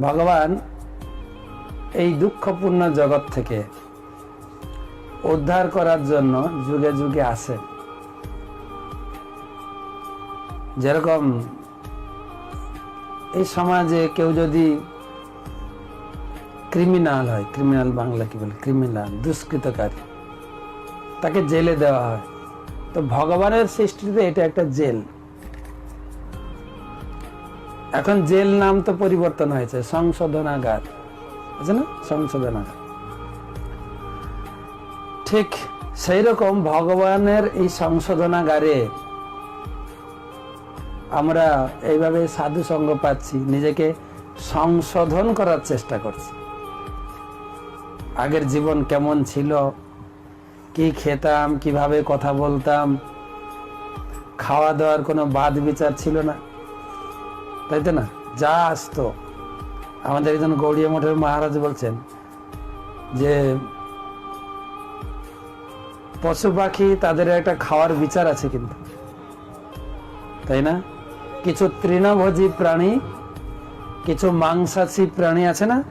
ভগবান এই দুঃখপূর্ণ জগৎ থেকে উদ্ধার করার জন্য যুগে যুগে আসেন যেরকম এই সমাজে কেউ যদি ক্রিমিনাল হয় ক্রিমিনাল বাংলা কি বলে? ক্রিমিনাল দুষ্কৃতকারী, তাকে জেলে দেওয়া হয়। তো ভগবানের সৃষ্টিতে এটা একটা জেল। এখন জেল নাম তো পরিবর্তন হয়েছে, সংশোধনাগার। আছে না? সংশোধনাগার। ঠিক সেই রকম ভগবানের এই সংশোধনাগারে আমরা এইভাবে সাধু সঙ্গ পাচ্ছি, নিজেকে সংশোধন করার চেষ্টা করছি। আগের জীবন কেমন ছিল, কি খেতাম, কীভাবে কথা বলতাম খাওয়া দাওয়ার কোনো বাদ বিচার ছিল না। তাই তো না? যা আসতো আমাদের একজন গৌড়িয়া মঠের মহারাজ বলছেন যে, পশু পাখি তাদের একটা খাওয়ার বিচার আছে কিন্তু। তাই না? কিছু তৃণভোজী প্রাণী, কিছু মাংসাশী প্রাণী আছে না?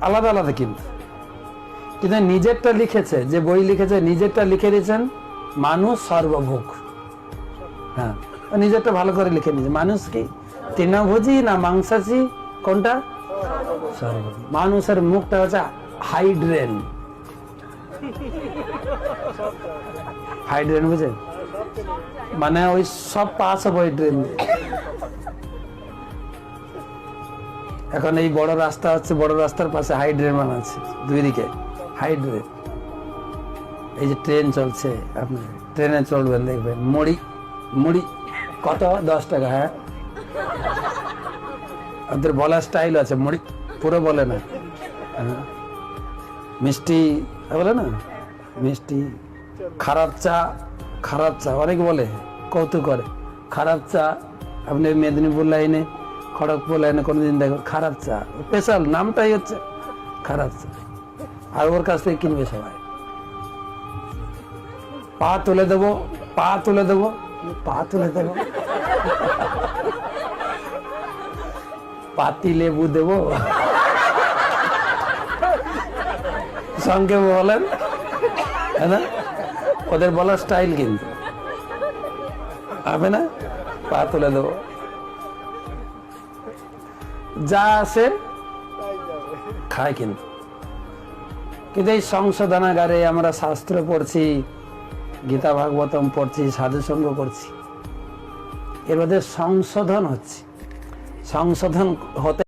আলাদা আলাদা কিন্তু। কিন্তু নিজেরটা লিখেছে, যে বই লিখেছে, নিজেরটা লিখে দিয়েছেন, মানুষ সর্বভোগ। হ্যাঁ নিজেরটা ভালো করে লিখে নিয়েছে মানুষ কি? তৃণভোজী না মাংসাশী? কোনটা? মানুষের মুখটা হচ্ছে হাইড্রেন। হাইড্রেন বুঝেন মানে ওই সব পাস হবে ড্রেন এখন এই বড় রাস্তা হচ্ছে, বড় রাস্তার পাশে হাইড্রেন বানাচ্ছে দুই দিকে। হাইড্রেন। এই যে ট্রেন চলছে আপনি ট্রেনে চলবেন দেখবেন। মুড়ি মুড়ি, কত? দশ টাকা হ্যাঁ? ওদের বলার স্টাইল আছে মুড়ি পুরো বলে না। হ্যাঁ। মিষ্টি বলে না? মিষ্টি, খারাপ চা খারাপ চা, অনেকে বলে, কৌতুক করে। খারাপ চা, আপনি মেদিনীপুর লাইনে খড়গপুর লাইনে কোনোদিন দেখো, খারাপ চা স্পেশাল নামটাই হচ্ছে খারাপ চা। আর ওর কাছ থেকে কিনবে সবাই। পা তুলে দেবো, পা তুলে দেবো, পা তুলে দেবো। পাতি লেবু দেবো। সঙ্গে বলেন না? ওদের বলার স্টাইল কিন্তু। হবে না? পা তুলে দেবো। যা আছে, খায় কিন্তু। কিন্তু এই সংশোধনাগারে আমরা শাস্ত্র পড়ছি, গীতা ভাগবতম পড়ছি, সাধুসঙ্গ করছি। এর মধ্যে সংশোধন হচ্ছে। সংশোধন হতে